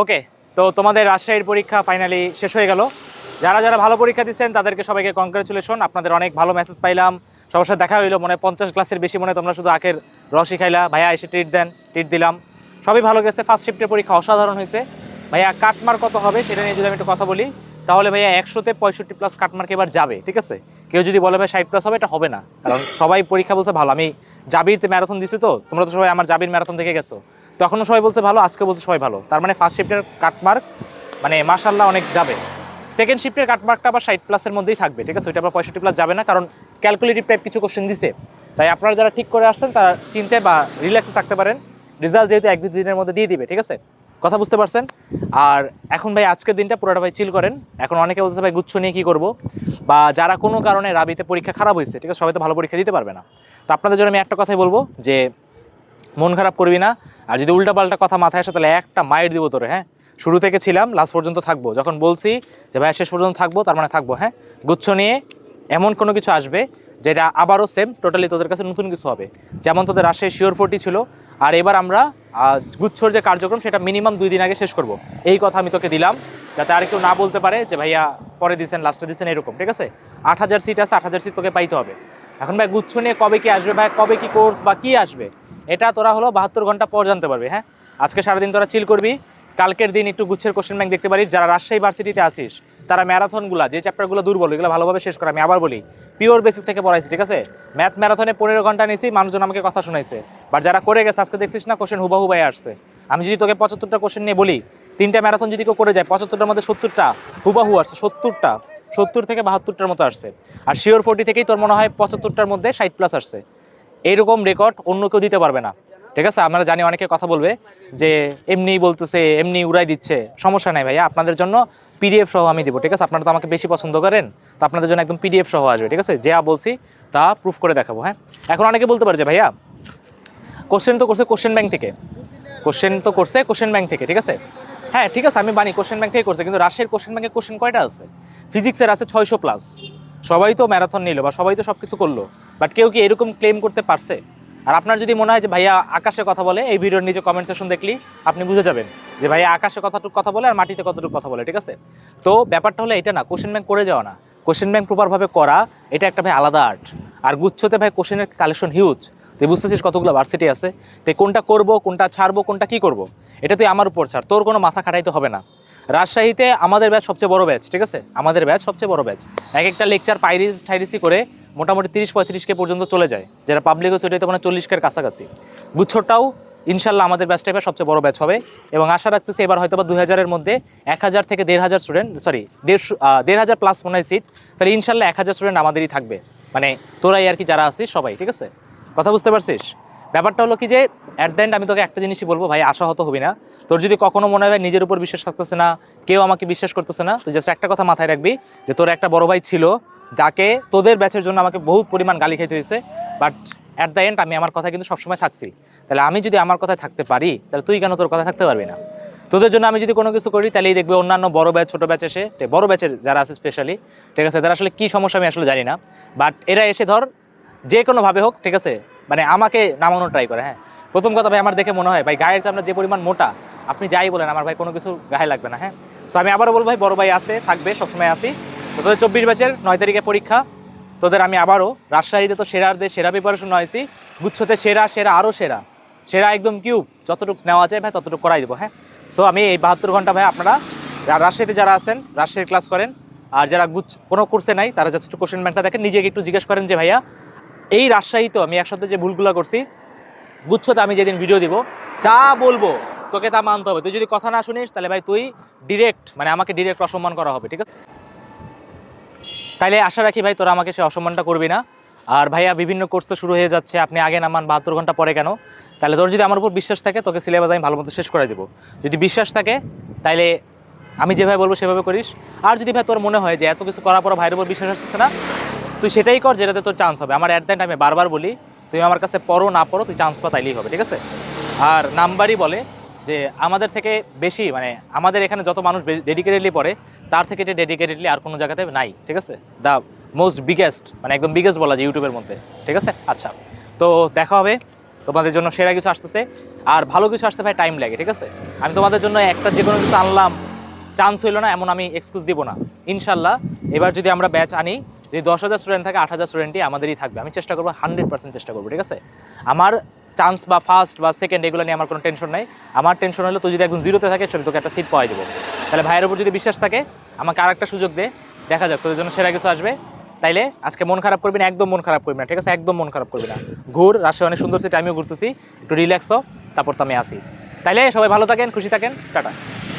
ওকে তো তোমাদের রাজশাহীর পরীক্ষা ফাইনালি শেষ হয়ে গেল। যারা যারা ভালো পরীক্ষা দিচ্ছেন, তাদেরকে সবাইকে কংগ্রেচুলেশন আপনাদের অনেক ভালো মেসেজ পাইলাম। সবার সাথে দেখা হইল, মনে পঞ্চাশ ক্লাসের বেশি মনে তোমরা শুধু আখের রসই খাইলা। ভাইয়া এসে ট্রিট দেন ট্রিট দিলাম। সবই ভালো গেছে ফার্স্ট শিফটের পরীক্ষা অসাধারণ হয়েছে। ভাইয়া কাটমার কত হবে সেটা নিয়ে যদি আমি একটু কথা বলি, তাহলে ভাইয়া একশোতে পঁয়ষট্টি প্লাস কাটমার্ক এবার যাবে, ঠিক আছে? কেউ যদি বলে, ভাই, ষাট প্লাস হবে, এটা হবে না। কারণ সবাই পরীক্ষা বলছে ভালো। আমি জাবিরতে ম্যারাথন দিছি তো, তোমরা তো সবাই আমার জাবির ম্যারাথন দেখে গেছো। তখনও সবাই বলছে ভালো আজকে বলছে সবাই ভালো। তার মানে ফার্স্ট শিফটের কাটমার্ক মানে মাসাল্লাহ অনেক যাবে। সেকেন্ড শিফটের কাটমার্কটা আবার ষাট প্লাসের মধ্যেই থাকবে, ঠিক আছে? ওইটা আবার পঁয়ষট্টি প্লাস যাবে না, কারণ ক্যালকুলেটিভ টাইপ কিছু কোশ্চেন দিছে। তাই আপনারা যারা ঠিক করে আসছেন, তারা চিন্তে বা রিল্যাক্সে থাকতে পারেন। রেজাল্ট যেহেতু এক দিনের মধ্যে দিয়ে দিবে, ঠিক আছে? কথা বুঝতে পারছেন? আর এখন ভাই আজকের দিনটা পুরোটা ভাই চিল করেন। এখন অনেকে বলছে ভাই গুচ্ছ নিয়ে কী করব? বা যারা কোনো কারণে রাবিতে পরীক্ষা খারাপ হয়েছে, ঠিক আছে? সবাই তো ভালো পরীক্ষা দিতে পারবে না। তো আপনাদের জন্য আমি একটা কথাই বলব যে, মন খারাপ করবি না। আর যদি উল্টাপাল্টা কথা মাথায় আসে, তাহলে একটা মায়ের দিব তোরে হ্যাঁ? শুরু থেকে ছিলাম লাস্ট পর্যন্ত থাকব। যখন বলছি যে, ভাই, শেষ পর্যন্ত থাকব তার মানে থাকব হ্যাঁ? গুচ্ছ নিয়ে এমন কোনো কিছু আসবে যেটা আবারও সেম টোটালি তোদের কাছে নতুন কিছু হবে। যেমন তোদের রাজশাহী শিওর ফোর্টি ছিল, আর এবার আমরা গুচ্ছর যে কার্যক্রম, সেটা মিনিমাম দুই দিন আগে শেষ করব। এই কথা আমি তোকে দিলাম, যাতে আর কেউ না বলতে পারে যে, ভাইয়া, পরে দিয়েছেন লাস্টে দিয়েছেন এরকম ঠিক আছে? আট হাজার সিট আছে, আট হাজার সিট তোকে পাইতে হবে। এখন ভাই, গুচ্ছ নিয়ে কবে কি আসবে, ভাই, কবে কি কোর্স বা কি আসবে? এটা তোরা হলো বাহাত্তর ঘণ্টা পর জানতে পারবি হ্যাঁ? আজকে সারাদিন তোরা চিল করবি, কালকের দিন একটু গুচ্ছের কোশ্চেন ব্যাংক দেখতে পারিস, যারা রাজশাহী ভার্সিটিতে আসিস তারা ম্যারাথনগুলো যে চ্যাপ্টারগুলো দুর্বল এগুলো ভালোভাবে শেষ করা, আমি আবার বলি পিওর বেসিক থেকে পড়াইছি, ঠিক আছে? ম্যাথ ম্যারাথনে পনেরো ঘণ্টা নিয়েছি মানুষজন আমাকে কথা শোনাইছে বাট যারা করে গেছে, আজকে দেখছিস না কোশ্চেন হুবাহু বাই আসছে। আমি যদি তোকে পঁচাত্তরটা কোশ্চেন নিয়ে বলি, তিনটা ম্যারাথন যদি কেউ করে যায়, পঁচাত্তরটার মধ্যে সত্তরটা হুবাহু আসছে, সত্তরটা, সত্তর থেকে বাহাত্তরটার মতো আসছে। আর শিওর ফোর্টি থেকেই তোর মনে হয় পঁচাত্তরটার মধ্যে ষাট প্লাস আসছে। এইরকম রেকর্ড অন্য কেউ দিতে পারবে না। ঠিক আছে? আমরা জানি অনেকে কথা বলবে যে এমনি বলতেছে এমনি উড়াই দিচ্ছে। সমস্যা নাই ভাইয়া, আপনাদের জন্য পিডিএফ সহ আমি দিব, ঠিক আছে? আপনারা তো আমাকে বেশি পছন্দ করেন, তো আপনাদের জন্য একদম পিডিএফ সহ আসবে, ঠিক আছে? যা বলছি তা প্রুফ করে দেখাবো হ্যাঁ? এখন অনেকে বলতে পারে যে, ভাইয়া কোশ্চেন তো করছে কোশ্চেন ব্যাংক থেকে। কোশ্চেন তো করছে কোশ্চেন ব্যাংক থেকে, ঠিক আছে? হ্যাঁ ঠিক আছে, আমি বানি কোশ্চেন ব্যাংক থেকে করছে, কিন্তু রাশিয়ার কোশ্চেন ব্যাংকের কোশ্চেন কয়টা আছে? ফিজিক্সের আছে ছয়শো প্লাস সবাই তো ম্যারাথন নিল বা সবাই তো সব কিছু করল বাট কেউ কি এরকম ক্লেম করতে পারছে? আর আপনার যদি মনে হয় যে ভাইয়া আকাশে কথা বলে, এই ভিডিওর নিচে কমেন্ট সেকশন দেখলি আপনি বুঝে যাবেন যে ভাইয়া আকাশে কতটুকু কথা বলে আর মাটিতে কতটুকু কথা বলে, ঠিক আছে? তো ব্যাপারটা হলো এটা না কোশ্চেন ব্যাংক করে যাওয়া না। কোশ্চেন ব্যাংক প্রপারভাবে করা, এটা একটা ভাই আলাদা আর্ট আর গুচ্ছতে ভাই কোশ্চেনের কালেকশন হিউজ তুই বুঝতেছিস কতগুলো ভার্সিটি আছে? তো কোনটা করব, কোনটা ছাড়বো, কোনটা কি করব? এটা তুই আমার উপর ছাড়, তোর কোনো মাথা খাটাইতে হবে না। রাজশাহীতে আমাদের ব্যাচ সবচেয়ে বড় ব্যাচ ঠিক আছে? আমাদের ব্যাচ সবচেয়ে বড় ব্যাচ এক একটা লেকচার পাইরিস ঠাইরিসি করে মোটামুটি তিরিশ পঁয়ত্রিশকে পর্যন্ত চলে যায়। যারা পাবলিক ওইটাতে মানে চল্লিশকের কাছাকাছি। গুচ্ছটাও ইনশাল্লাহ আমাদের ব্যাচটা এবার সবচেয়ে বড় ব্যাচ হবে এবং আশা রাখতেছি এবার হয়তো বা দুই হাজারের মধ্যে এক হাজার থেকে দেড় হাজার স্টুডেন্ট সরি দেড়শো দেড় হাজার প্লাস মনে হয় সিট তাহলে ইনশাল্লাহ এক হাজার স্টুডেন্ট আমাদেরই থাকবে। মানে তোরাই আর কি যারা আছিস, সবাই, ঠিক আছে? কথা বুঝতে পারছিস? ব্যাপারটা হলো কি যে অ্যাট দ্য এন্ড আমি তোকে একটা জিনিসই বলব, ভাই আশাহত হবি না। তোর যদি কখনো মনে হয় নিজের উপর বিশ্বাস থাকতেছে না, কেউ আমাকে বিশ্বাস করতেছে না তুই জাস্ট একটা কথা মাথায় রাখবি যে, তোর একটা বড় ভাই ছিল, যাকে তোদের ব্যাচের জন্য আমাকে বহু পরিমাণ গালি খাইতে হয়েছে বাট অ্যাট দ্য এন্ড আমি আমার কথা কিন্তু সবসময় থাকছি। তাহলে আমি যদি আমার কথায় থাকতে পারি, তাহলে তুই কেন তোর কথা থাকতে পারবি না? তোদের জন্য আমি যদি কোনো কিছু করি, তাহলেই দেখবে অন্যান্য বড় ব্যাচ ছোটো ব্যাচ এসে বড় ব্যাচের যারা আছে স্পেশালি ঠিক আছে, তারা আসলে কী সমস্যা আমি আসলে জানি না। বাট এরা এসে ধর, যে কোনোভাবে হোক, ঠিক আছে মানে আমাকে নামানোর ট্রাই করে হ্যাঁ। প্রথম কথা ভাই, আমার দেখে মনে হয়, ভাই, গায়ের চামড়া যে পরিমাণ মোটা, আপনি যাই বলেন, আমার ভাই কোনো কিছু গায়ে লাগবে না হ্যাঁ। সো আমি আবারও বলব ভাই, বড় ভাই আছে, থাকবে, সবসময় আসি তো তোদের চব্বিশ ব্যাচের নয় তারিখে পরীক্ষা। তোদের আমি আবারও, রাজশাহীতে তো সেরার দিয়ে সেরা প্রিপারেশন হয়েছি গুচ্ছতে সেরা সেরা, আরও সেরা। সেরা একদম কিউব যতটুকু নেওয়া যায় ভাই, ততটুকু করাই দেবো হ্যাঁ। সো আমি এই বাহাত্তর ঘণ্টা ভাই, আপনারা রাজশাহীতে যারা আছেন, রাজশাহীর ক্লাস করেন, আর যারা গুচ্ছ কোনো কোর্সে নাই, তারা জাস্ট একটু কোশ্চেন ব্যাংকটা দেখেন, নিজেকে একটু জিজ্ঞেস করেন যে, ভাইয়া এই রাজশাহীতে আমি একসাথে যে ভুলগুলো করছি, গুচ্ছতে আমি যেদিন ভিডিও দিব, যা বলব তোকে তা মানতে হবে। তুই যদি কথা না শুনিস, তাহলে ভাই তুই ডিরেক্ট মানে আমাকে ডিরেক্ট অসম্মান করা হবে, ঠিক আছে? তাইলে আশা রাখি ভাই তোরা আমাকে সে অসম্মানটা করবি না। আর ভাইয়া বিভিন্ন কোর্স তো শুরু হয়ে যাচ্ছে, আপনি আগে নামান বাহাত্তর ঘণ্টা পরে কেন? তাহলে তোর যদি আমার উপর বিশ্বাস থাকে, তোকে সিলেবাস আমি ভালো মতো শেষ করে দেবো। যদি বিশ্বাস থাকে, তাইলে আমি যেভাবে বলব সেভাবে করিস। আর যদি ভাই তোর মনে হয় যে এত কিছু করার পর ভাইয়ের উপর বিশ্বাস আসতেছে না তুই সেটাই কর যেটাতে তোর চান্স হবে। আমার অ্যাট দ্য আমি বারবার বলি, তুমি আমার কাছে পড়ো, না পড়ো, তুই চান্স পা তাইলেই হবে। ঠিক আছে? আর নাম্বারই বলে যে, আমাদের থেকে বেশি মানে আমাদের এখানে যত মানুষ ডেডিকেটেডলি পড়ে, তার থেকে এটা ডেডিকেটেডলি আর কোনো জায়গাতে নাই। ঠিক আছে? দ্য মোস্ট বিগেস্ট মানে একদম বিগেস্ট বলা যায় ইউটিউবের মধ্যে। ঠিক আছে? আচ্ছা। তো দেখা হবে। তোমাদের জন্য সেরা কিছু আসতেছে। আর ভালো কিছু আসতে ভাই টাইম লাগে, ঠিক আছে? আমি তোমাদের জন্য একটা যে কোনো কিছু আনলাম। চান্স হইল না, এমন আমি এক্সকিউজ দিব না। ইনশাল্লাহ, এবার যদি আমরা ব্যাচ আনি যদি দশ হাজার স্টুডেন্ট থাকে, আট হাজার স্টুডেন্টই আমাদেরই থাকবে। আমি চেষ্টা করব হান্ড্রেড পার্সেন্ট চেষ্টা করব, ঠিক আছে? আমার চান্স বা ফার্স্ট বা সেকেন্ড এগুলো নিয়ে আমার কোনো টেনশন নাই। আমার টেনশন হলো, তুই যদি একদম জিরোতে থাকে চলে তোকে একটা সিট পাওয়াই দেবো। তাহলে ভাইয়ের উপর যদি বিশ্বাস থাকে, আমাকে আর একটা সুযোগ দে। দেখা যাক, তোদের জন্য সেরা কিছু আসবে। তাইলে আজকে মন খারাপ করবি না, একদম মন খারাপ করবি না, ঠিক আছে? একদম মন খারাপ করবি না। ঘুর, রাজশাহী অনেক সুন্দর সিট আমিও ঘুরতেছি। একটু রিল্যাক্স হো, তারপর তো আমি আসি। তাইলে সবাই ভালো থাকেন, খুশি থাকেন, টাটা।